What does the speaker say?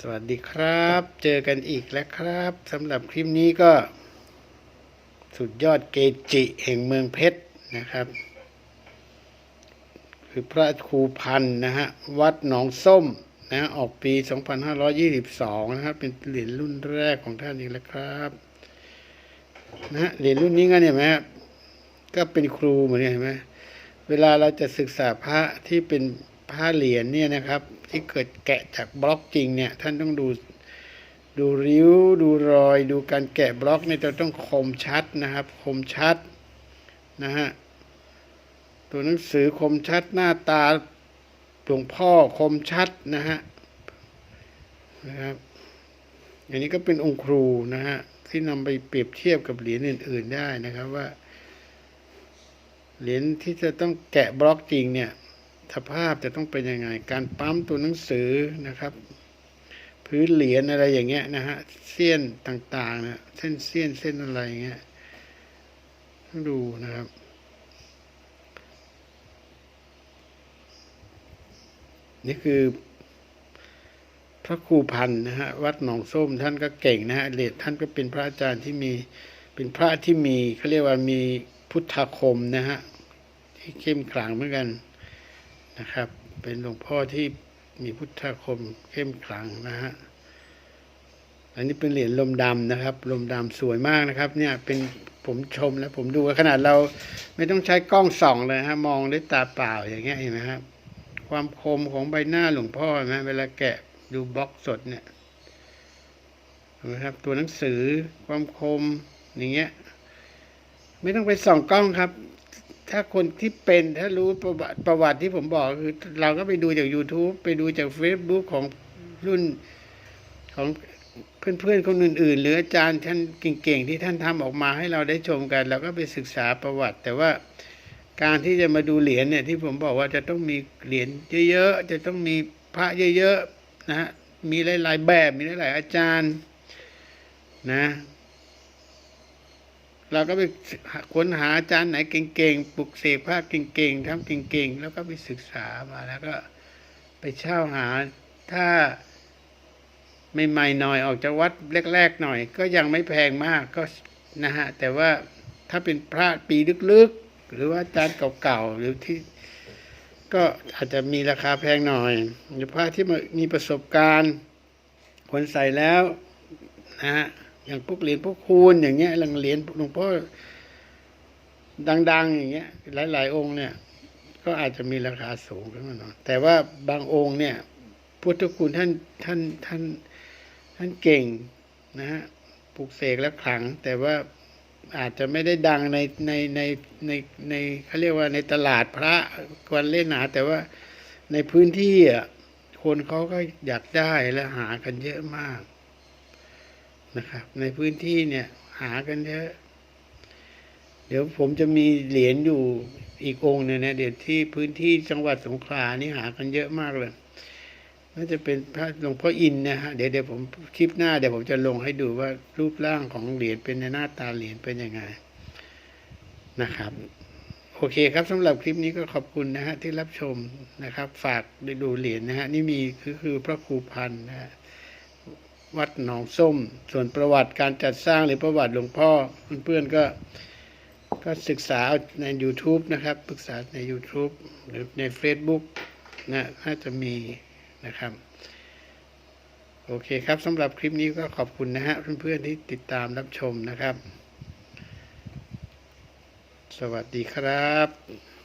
สวัสดีครับ เจอกันอีกแล้วครับสำหรับคลิปนี้ก็ สุดยอดเกจิแห่งเมืองเพชรนะครับ คือพระครูพันธ์นะฮะ วัดหนองส้มนะออกปี 2522 นะครับ เป็นเหรียญรุ่นแรกของท่านอีกแล้วครับนะเหรียญรุ่นนี้ก็เนี่ยไหมก็เป็นครูเหมือนกันเห็นไหมเวลาเราจะศึกษาพระที่เป็น พระเหรียญเนี่ยนะครับ ที่เกิดแกะจากบล็อกจริงเนี่ย ท่านต้องดูดูริ้วดูรอย ดูการแกะบล็อกเนี่ยจะต้องคมชัดนะครับ คมชัดนะฮะตัวหนังสือคมชัดหน้าตาหลวงพ่อคมชัดนะฮะนะครับอันนี้ก็เป็นองค์ครูนะฮะที่นำไปเปรียบเทียบกับเหรียญอื่น ๆได้นะครับว่า เหรียญที่จะต้องแกะบล็อกจริงเนี่ย สภาพจะต้องเป็นยังไง การปั๊มตัวหนังสือนะครับ พื้นเหรียญอะไรอย่างเงี้ยนะฮะเส้นต่างๆนะเส้นเส้นเส้นอะไรอย่างเงี้ยต้องดูนะครับนี่คือ พระครูพันธ์นะฮะวัดหนองส้มท่านก็เก่งนะฮะเลดท่านก็เป็นพระอาจารย์ที่มีเป็นพระที่มีเขาเรียกว่ามีพุทธคมนะฮะที่เข้มขลังเหมือนกัน นะครับ เป็นหลวงพ่อที่มีพุทธาคมเข้มขลังนะฮะอันนี้เป็นเหรียญลมดำนะครับ ลมดำสวยมากนะครับ เนี่ยเป็นผมชมแล้วผมดูขนาดเราไม่ต้องใช้กล้องส่องเลยฮะมองด้วยตาเปล่าอย่างเงี้ยเห็นไหมครับความคมของใบหน้าหลวงพ่อนะเวลาแกะดูบล็อกสดเนี่ยนไหมครับ ตัวหนังสือความคมอย่างเงี้ย ไม่ต้องไปส่องกล้องครับ ถ้าคนที่เป็นถ้ารู้ประวัติประวัติที่ผมบอกคือ เราก็ไปดูจาก YouTube ไปดูจาก Facebook ของรุ่นของเพื่อนๆคนอื่น ๆ หรืออาจารย์ท่านเก่งๆ ที่ท่านทำออกมาให้เราได้ชมกัน เราก็ไปศึกษาประวัติ แต่ว่าการที่จะมาดูเหรียญเนี่ยที่ผมบอกว่าจะต้องมีเหรียญเยอะๆจะต้องมีพระเยอะๆนะฮะมีหลายๆแบบมีหลายๆอาจารย์นะ เราก็ไปค้นหาอาจารย์ไหนเก่งๆปลุกเสกพระเก่งๆทำเก่งๆ แล้วก็ไปศึกษามาแล้วก็ไปเช่าหาถ้าใหม่ๆหน่อยออกจากวัดแรก ๆ หน่อย ก็ยังไม่แพงมากก็นะฮะแต่ว่าถ้าเป็นพระปีลึกๆ หรือว่าอาจารย์เก่าๆหรือที่ก็อาจจะมีราคาแพงหน่อยหรือพระที่มีประสบการณ์คนใส่แล้วนะฮะ อย่างพวกเหรียญพวกคูณอย่างเงี้ยหลังเหรียญหลวงพ่อดัง ๆ อย่างเงี้ย หลาย ๆ องค์เนี่ย ก็อาจจะมีราคาสูงขึ้นมาหน่อยแต่ว่าบางองค์เนี่ย พุทธคุณท่านท่านท่านท่านเก่งนะฮะปลูกเสกแล้วขลัง แต่ว่าอาจจะไม่ได้ดังในในในในในเขาเรียกว่าในตลาดพระควรเล่นหนา แต่ว่าในพื้นที่อะคนเขาก็อยากได้และหากันเยอะมาก นะครับ ในพื้นที่เนี่ยหากันเยอะ เดี๋ยวผมจะมีเหรียญอยู่อีกองค์เนี่ยนะเดี๋ยวที่พื้นที่จังหวัดสงขลานี่หากันเยอะมากเลยน่าจะเป็นพระหลวงพ่ออินนะฮะเดี๋ยวเดี๋ยวผมคลิปหน้าเดี๋ยวผมจะลงให้ดูว่ารูปร่างของเหรียญเป็นในหน้าตาเหรียญเป็นยังไงนะครับ โอเคครับสำหรับคลิปนี้ก็ขอบคุณนะฮะที่รับชมนะครับ ฝากด้ดูเหรียญนะฮะนี่มีคือคือพระครูพันธ์นะฮะ วัดหนองส้ม ส่วนประวัติการจัดสร้างหรือประวัติหลวงพ่อเพื่อนๆก็ก็ศึกษาใน YouTube นะครับปรึกษาใน YouTube หรือใน Facebook นะน่าจะมีนะครับ โอเคครับสำหรับคลิปนี้ก็ขอบคุณนะฮะเพื่อนๆที่ติดตามรับชมนะครับ สวัสดีครับ